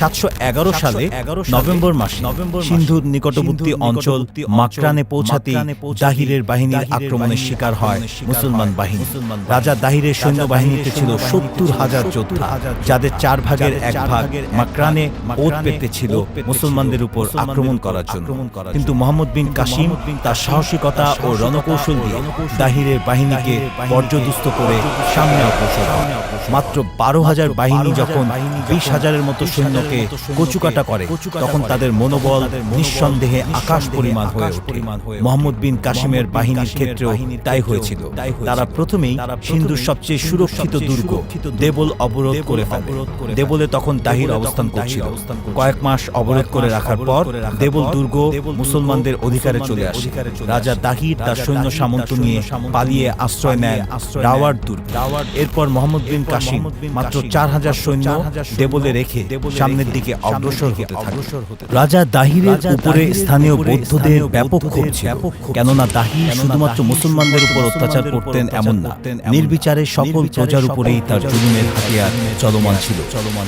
সাতশো এগারো সালে নভেম্বর মাসে সিন্ধুর নিকটবর্তী অঞ্চল মাকরানে পৌঁছাতে দাহিরের বাহিনীর আক্রমণের শিকার হয় মুসলমান বাহিনী। রাজা দাহিরের সৈন্যবাহিনীতে ছিল সত্তর হাজার যোদ্ধা যাদের চার ভাগের এক ভাগ মাকরানে ওত পেতে ছিল মুসলমানদের উপর আক্রমণ করার জন্য। কিন্তু মোহাম্মদ বিন কাসিম তার সাহসিকতা ও রণকৌশল দিয়ে দাহিরের বাহিনীকে পর্যদুস্ত করে সামনে অগ্রসর মাত্র বারো হাজার বাহিনী যখন বিশ হাজারের মতো সৈন্যকে কচুকাটা করে। তখন তাদের মনোবল নিঃসন্দেহে আকাশ পরিমাণ হয়ে ওঠে। মোহাম্মদ বিন কাসিমের বাহিনীর ক্ষেত্রেও তাই হয়েছিল। তারা প্রথমেই সিন্ধুর সবচেয়ে সুরক্ষিত দুর্গ দেবল অবরোধ করে ফেলে। দেবলে তখন দাহির অবস্থান করছিল। কয়েক মাস অবরোধ করে রাখার পর দেবল দুর্গ মুসলমানদের অধিকারে চলে আসে। রাজা দাহির তার সৈন্য সামন্ত নিয়ে পালিয়ে আশ্রয় নেয় রাওয়ার দুর্গ। এরপর মোহাম্মদ বিন কাসিম মাত্র চার হাজার সৈন্য দেবলে রেখে সামনের দিকে অগ্রসর হতে থাকে। রাজা দাহিরের উপরে স্থানীয় বৌদ্ধদের ব্যাপক ক্ষোভ ছিল। কেননা দাহির শুধুমাত্র মুসলমানদের উপর অত্যাচার করতেন এমন না। নির্বিচারে সকল প্রজার উপরেই তার জুলুমের হাতিয়ার চলমান ছিল।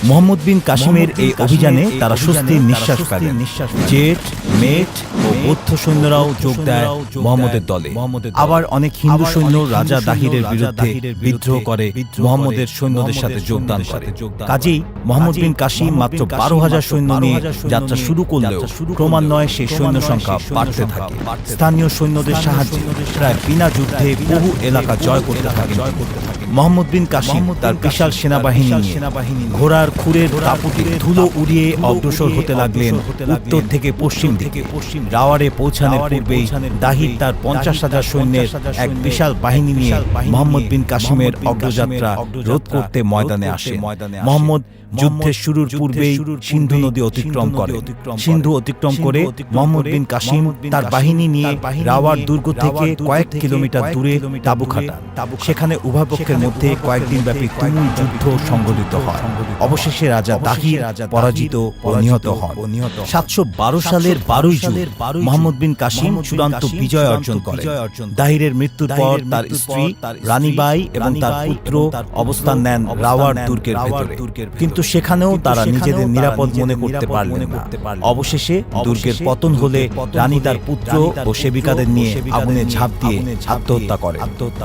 মোহাম্মদ বিন কাসিমের এই অভিযানে তারা স্বস্তির নিঃশ্বাস ফেলেন। জেট মেট ও বৌদ্ধ সৈন্যরাও যোগ দেয় মোহাম্মদের দলে। আবার অনেক হিন্দু সৈন্য রাজা দাহিরের বিরুদ্ধে বিদ্রোহ করে মোহাম্মদের সৈন্যদের সাথে যোগদান করে কাজেই মোহাম্মদ বিন কাসিম মাত্র বারো হাজার সৈন্য নিয়ে যাত্রা শুরু করলেও ক্রমান্বয়ে সেই সৈন্য সংখ্যা বাড়তে থাকে। স্থানীয় সৈন্যদের সাহায্যে প্রায় বিনা যুদ্ধে বহু এলাকা জয় করতে থাকেন মোহাম্মদ বিন কাসিম তার বিশাল সেনাবাহিনী নিয়ে ঘোড়ার খুরের দাপুটে ধুলো উড়িয়ে অগ্রসর হতে লাগলেন। উত্তর থেকে পশ্চিম দিকে। রাওয়ারে পৌঁছানোর পূর্বেই দাহির তার পঞ্চাশ হাজার সৈন্যের এক বিশাল বাহিনী নিয়ে মোহাম্মদ বিন কাসিমের অগ্রযাত্রা রোধ করতে ময়দানে আসে মোহাম্মদ যুদ্ধের শুরুর পূর্বেই সিন্ধু নদী অতিক্রম করে। সিন্ধু অতিক্রম করে মোহাম্মদ বিন কাসিম তার বাহিনী নিয়ে রাওয়ার দুর্গ থেকে কয়েক কিলোমিটার দূরে তাবু সেখানে উভয় পক্ষের মধ্যে কয়েকদিন ব্যাপী তুমুল যুদ্ধ সংঘটিত হয়। অবশেষে রাজা দাহির পরাজিত ও নিহত হন। সাতশো বারো সালের বারোই জুন মোহাম্মদ বিন কাসিম চূড়ান্ত বিজয় অর্জন করে দাহিরের মৃত্যুর পর তার স্ত্রী রানীবাই এবং তার পুত্র অবস্থান নেন রাওয়ার দুর্গের ভেতরে কিন্তু সেখানেও তারা নিজেদের নিরাপদ মনে করতে পারলেন না। অবশেষে দুর্গের পতন হলে রানী তার পুত্র ও সেবিকাদের নিয়ে আগুনে ঝাঁপ দিয়ে আত্মহত্যা করে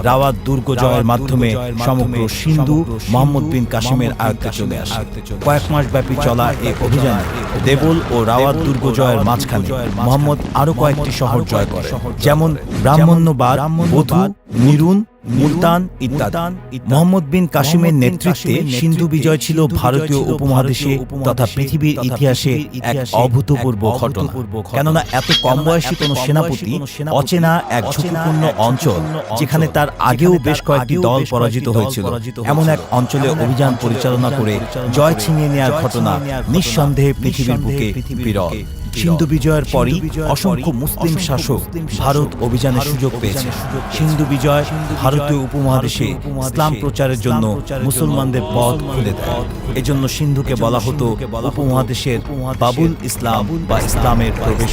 রাওয়াত দুর্গ জয়ের মাধ্যমে সমগ্র সিন্ধু মোহাম্মদ বিন কাসিমের আয়ত্তে চলে আসে। কয়েক মাস ব্যাপী চলা এই অভিযানে। দেবল ও রাওয়াত দুর্গ জয়ের মাঝখানে মোহাম্মদ আরও কয়েকটি শহর জয় করে। যেমন ব্রাহ্মণ্যবাদ বধু নিরুন মুলতান ইত্যাদি মোহাম্মদ বিন কাসিমের নেতৃত্বে সিন্ধু বিজয় ছিল ভারতীয় উপমহাদেশে তথা পৃথিবীর ইতিহাসে এক অভূতপূর্ব ঘটনা। কেননা এত কম বয়সী কোন সেনাপতি অচেনা এক ঝুঁকিপূর্ণ অঞ্চল যেখানে তার আগেও বেশ কয়েকটি দল পরাজিত হয়েছিল। এমন এক অঞ্চলে অভিযান পরিচালনা করে জয় ছিনিয়ে নেওয়ার ঘটনা নিঃসন্দেহে পৃথিবীর বুকে বিরল। সিন্ধু বিজয়ের পরই অসংখ্য মুসলিম শাসক ভারত অভিযানের সুযোগ পেয়েছে। সিন্ধু বিজয় ভারতীয় উপমহাদেশে ইসলাম প্রচারের জন্য মুসলমানদের পথ খুলে দেয়। এজন্য সিন্ধুকে বলা হতো উপমহাদেশের বাবুল ইসলাম বা ইসলামের প্রবেশ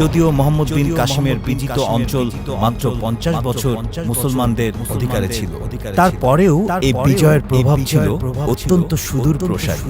যদিও মোহাম্মদ বিন কাসিমের বিজিত অঞ্চল মাত্র পঞ্চাশ বছর মুসলমানদের অধিকারে ছিল। তারপরেও এই বিজয়ের প্রভাব ছিল অত্যন্ত সুদূর প্রসারী